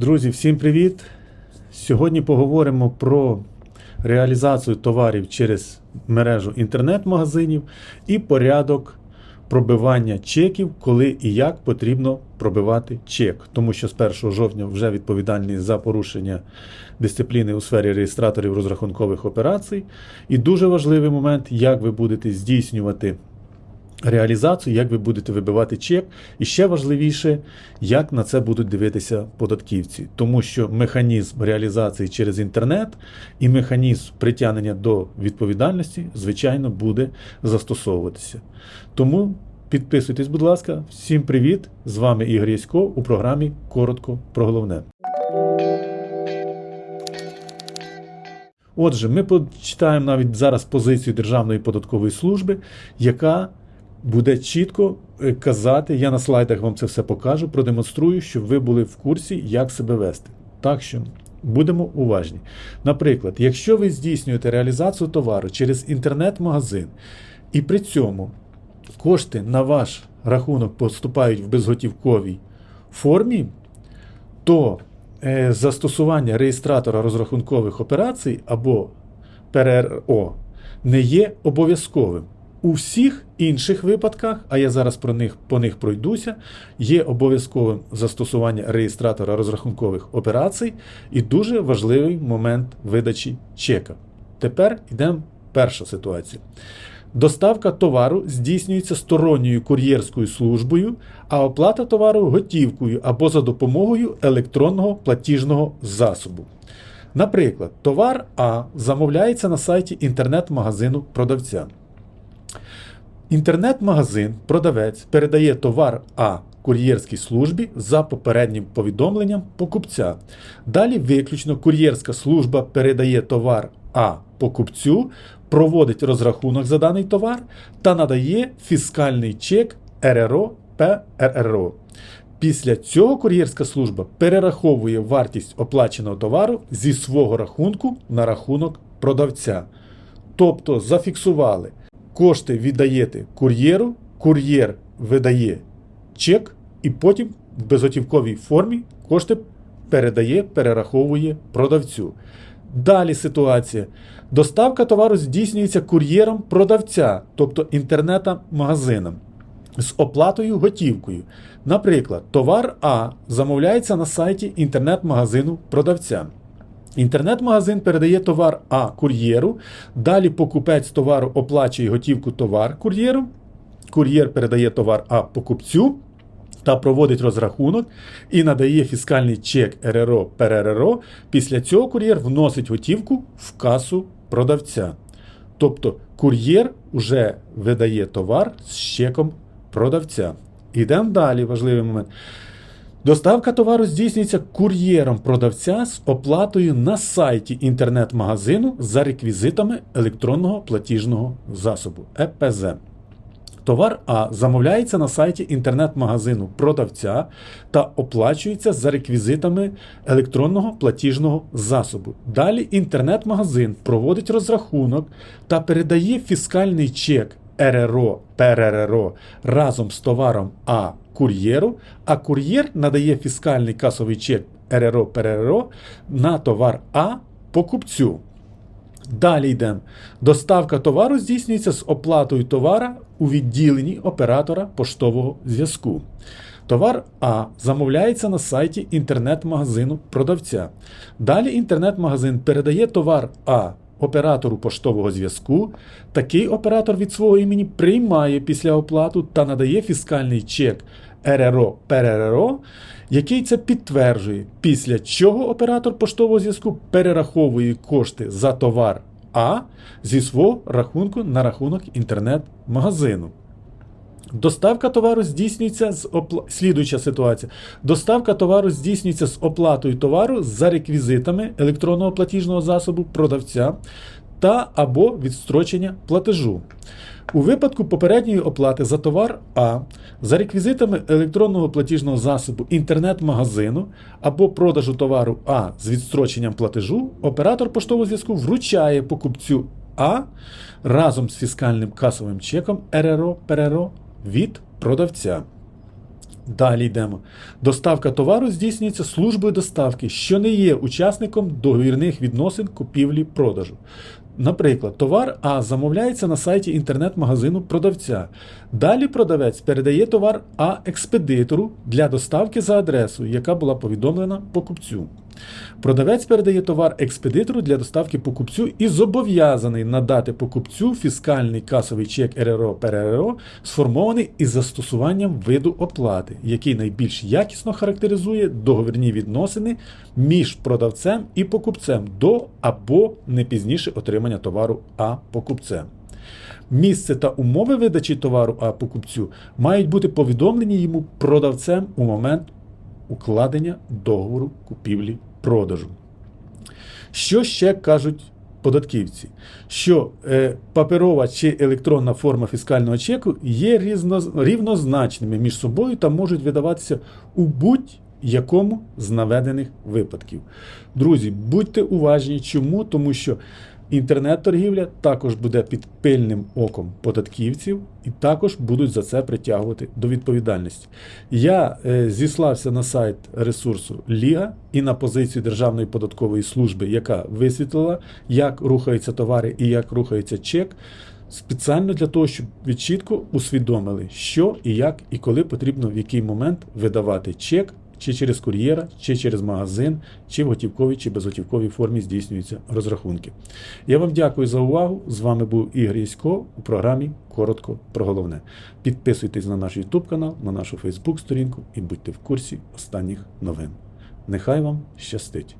Друзі, всім привіт! Сьогодні поговоримо про реалізацію товарів через мережу інтернет-магазинів і порядок пробивання чеків, коли і як потрібно пробивати чек. Тому що з 1 жовтня вже відповідальний за порушення дисципліни у сфері реєстраторів розрахункових операцій. І дуже важливий момент, як ви будете здійснювати реалізацію, як ви будете вибивати чек, і ще важливіше, як на це будуть дивитися податківці, тому що механізм реалізації через інтернет і механізм притягнення до відповідальності, звичайно, буде застосовуватися. Тому підписуйтесь, будь ласка, всім привіт! З вами Ігор Ясько у програмі Коротко про головне. Отже, ми почитаємо навіть зараз позицію Державної податкової служби, яка буде чітко е, казати, я на слайдах вам це все покажу, продемонструю, щоб ви були в курсі, як себе вести. Так що будемо уважні. Наприклад, якщо ви здійснюєте реалізацію товару через інтернет-магазин, і при цьому кошти на ваш рахунок поступають в безготівковій формі, то е, застосування реєстратора розрахункових операцій або ПРРО не є обов'язковим. У всіх інших випадках, а я зараз про них по них пройдуся, є обов'язковим застосування реєстратора розрахункових операцій і дуже важливий момент видачі чека. Тепер йдемо перша ситуація. Доставка товару здійснюється сторонньою кур'єрською службою, а оплата товару готівкою або за допомогою електронного платіжного засобу. Наприклад, товар А замовляється на сайті інтернет-магазину продавця. Інтернет-магазин продавець передає товар А кур'єрській службі за попереднім повідомленням покупця. Далі виключно кур'єрська служба передає товар А покупцю, проводить розрахунок за даний товар та надає фіскальний чек РРО ПРРО. Після цього кур'єрська служба перераховує вартість оплаченого товару зі свого рахунку на рахунок продавця. Тобто зафіксували, кошти віддаєте кур'єру, кур'єр видає чек, і потім в безготівковій формі кошти передає, перераховує продавцю. Далі ситуація. Доставка товару здійснюється кур'єром продавця, тобто інтернетом-магазином, з оплатою готівкою. Наприклад, товар А замовляється на сайті інтернет-магазину продавця. Інтернет-магазин передає товар А кур'єру. Далі покупець товару оплачує готівку товар кур'єру. Кур'єр передає товар А покупцю та проводить розрахунок і надає фіскальний чек РРО ПРРО. Після цього кур'єр вносить готівку в касу продавця. Тобто кур'єр вже видає товар з чеком продавця. Ідемо далі, важливий момент. Доставка товару здійснюється кур'єром продавця з оплатою на сайті інтернет-магазину за реквізитами електронного платіжного засобу ЕПЗ. Товар А замовляється на сайті інтернет-магазину продавця та оплачується за реквізитами електронного платіжного засобу. Далі інтернет-магазин проводить розрахунок та передає фіскальний чек РРО ПРРО разом з товаром А кур'єру, а кур'єр надає фіскальний касовий чек РРО ПРРО на товар А покупцю. Далі йдемо. Доставка товару здійснюється з оплатою товара у відділенні оператора поштового зв'язку. Товар А замовляється на сайті інтернет-магазину продавця. Далі інтернет-магазин передає товар А оператору поштового зв'язку. Такий оператор від свого імені приймає після оплату та надає фіскальний чек РРО ПРРО, який це підтверджує, після чого оператор поштового зв'язку перераховує кошти за товар А зі свого рахунку на рахунок інтернет-магазину. Доставка товару здійснюється з опла... слідуюча ситуація. Доставка товару здійснюється з оплатою товару за реквізитами електронного платіжного засобу продавця та або відстрочення платежу. У випадку попередньої оплати за товар А за реквізитами електронного платіжного засобу інтернет-магазину або продажу товару А з відстроченням платежу, оператор поштового зв'язку вручає покупцю А разом з фіскальним касовим чеком РРО ПРРО від продавця. Далі йдемо. Доставка товару здійснюється службою доставки, що не є учасником договірних відносин купівлі-продажу. Наприклад, товар А замовляється на сайті інтернет-магазину продавця. Далі продавець передає товар А експедитору для доставки за адресою, яка була повідомлена покупцю. Продавець передає товар експедитору для доставки покупцю і зобов'язаний надати покупцю фіскальний касовий чек РРО ПРРО, сформований із застосуванням виду оплати, який найбільш якісно характеризує договірні відносини між продавцем і покупцем до або не пізніше отримання товару А покупцем. Місце та умови видачі товару А покупцю мають бути повідомлені йому продавцем у момент укладення договору купівлі-продажу. Що ще кажуть податківці? Що е, паперова чи електронна форма фіскального чеку є рівнозначними між собою та можуть видаватися у будь-якому з наведених випадків. Друзі, будьте уважні, чому? Тому що інтернет-торгівля також буде під пильним оком податківців і також будуть за це притягувати до відповідальності. Я е, зіслався на сайт ресурсу Ліга і на позицію Державної податкової служби, яка висвітлила, як рухаються товари і як рухається чек. Спеціально для того, щоб ви чітко усвідомили, що і як і коли потрібно в який момент видавати чек, чи через кур'єра, чи через магазин, чи в готівковій, чи безготівковій формі здійснюються розрахунки. Я вам дякую за увагу. З вами був Ігор Ясько у програмі Коротко про головне. Підписуйтесь на наш YouTube канал, на нашу Facebook сторінку і будьте в курсі останніх новин. Нехай вам щастить!